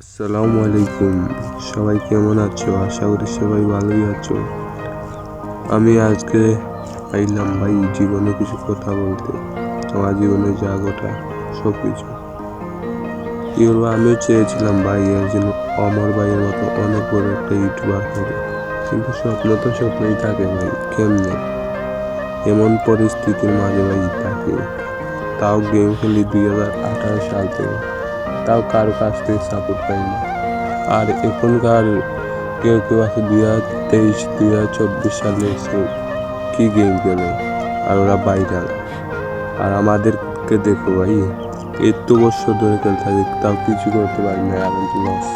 আসসালামু আলাইকুম। সবাই কেমন আছো? আশা করি সবাই ভালোই আছো। আমি আজকে আইলাম ভাই জীবনে কিছু কথা বলতে। আমার জীবনে যা ঘটা সব কিছু কি বলব, আমিও চেয়েছিলাম ভাই একজন অমর ভাইয়ের মতো অনেক বড় একটা ইউটিউবার হবে। কিন্তু স্বপ্ন তো স্বপ্নই থাকে ভাই, কেমনে? এমন পরিস্থিতির মাঝে ভাই থাকে। তাও গেম খেলি দুই হাজার আঠারো সাল থেকে। তাও কারও কাছ থেকে সাপোর্ট পাই না আর এখনকার কেউ কেউ আছে দুই হাজার তেইশ, দুই হাজার চব্বিশ সালে এসে কী গেম খেলে? আর ওরা বাইরাল আর আমাদেরকে দেখো ভাই, এত বছর ধরে খেলতে থাকি, তাও কিছু করতে পারি না, আর লস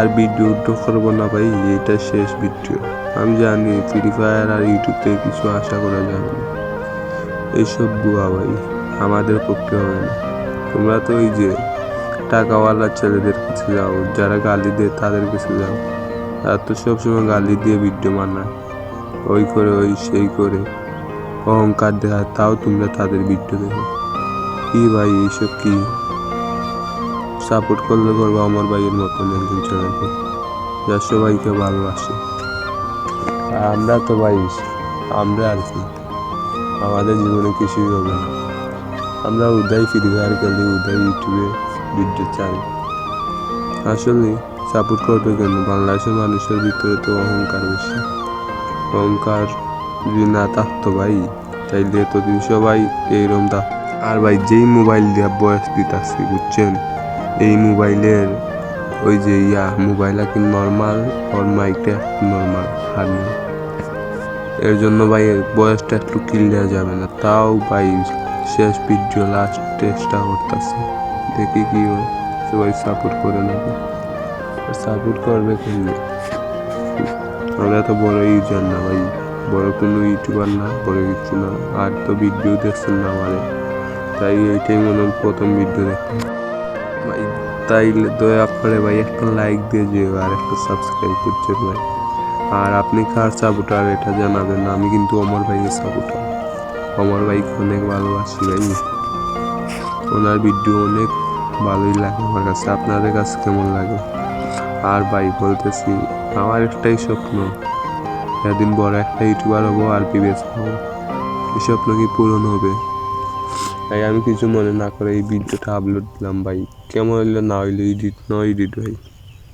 আর ভিডিও করব না ভাই, এটা শেষ ভিডিও আমি জানি ফ্রি ফায়ার আর ইউটিউব থেকে কিছু আশা করা যাবে না। এইসব বুয়া ভাই, আমাদের পক্ষে হবে না। তোমরা তো ওই যে টাকাওয়ালা ছেলেদের কাছে যাও, যারা গালি দেয় তাদের কাছে যাও। তারা তো সবসময় গালি দিয়ে ভিডিও বানায়। ওই করে, ওই সেই করে। অহংকার দেখায়, তাও তোমরা তাদের ভিডিও দেখো। কি ভাই, এইসব কি? সাপোর্ট করলে করব আমার ভাইয়ের মতন একজন ছেলেকে, যা সবাইকে ভালোবাসে। আমরা তো ভাই, আমরা আর কি। আমাদের জীবনে কিছুই হবে না। আমরা উদয় ফ্রি ফায়ার খেলি উদয় ইউটিউবে ভিডিও চাই। আসলে সাপোর্ট করবে কেন? বাংলাদেশের মানুষের ভিতরে তো অহংকার বেশি। অহংকার যদি না থাকতো ভাই, তাইলে এতদিন সবাই এইরকম থাক আর ভাই, যেই মোবাইল দিয়ে বয়স দিতেছে, বুঝছেন? এই মোবাইলের ওই যে ইয়া মোবাইল আর কি নর্মাল ওর মাইকটা নর্মাল হার্নি এর জন্য ভাই, বয়সটা একটু ক্লিয়ার যাবে না। তাও ভাই শেষ ভিডিও লাস্ট টেস্টটা করতেছে। দেখি কি হয়? সবাই সাপোর্ট করে নেবে। সাপোর্ট করবে কিন্তু আমরা তো বড় ইউজার না ভাই। বড় কোনো ইউটিউবার না, বড় কিছু না। আর তো ভিডিও দেখছেন না আমারে। তাই এইটাই মনে হয় প্রথম ভিডিও দেখলাম ভাই, তাইলে দয়া করে ভাই, একটা লাইক দিয়ে যেও আর একটা সাবস্ক্রাইব করছেন ভাই। আর আপনি কার সাপোর্টার এটা জানাবেন আমি কিন্তু অমর ভাইয়ের সাপোর্টার অমর ভাইকে অনেক ভালোবাসি ভাই ওনার ভিডিও অনেক ভালোই লাগে আমার কাছে। আপনাদের কাছে কেমন লাগে? আর ভাই, বলতেছি, আমার একটাই স্বপ্ন একদিন বড় একটা ইউটিউবার হব আর পিবিএস হব এই স্বপ্ন কি পূরণ হবে? তাই আমি কিছু মনে না করে এই ভিডিওটা আপলোড দিলাম, ভাই। কেমন হইল না হইল এডিট ন এডিট ভাই?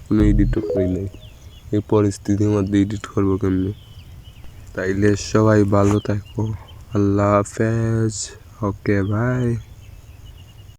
কোনো এডিটও করি নাই। এই পরিস্থিতির মধ্যে এডিট করব কেমনি? তাইলে সবাই ভালো থাকো। अल्लाह हाफिज ओके बाय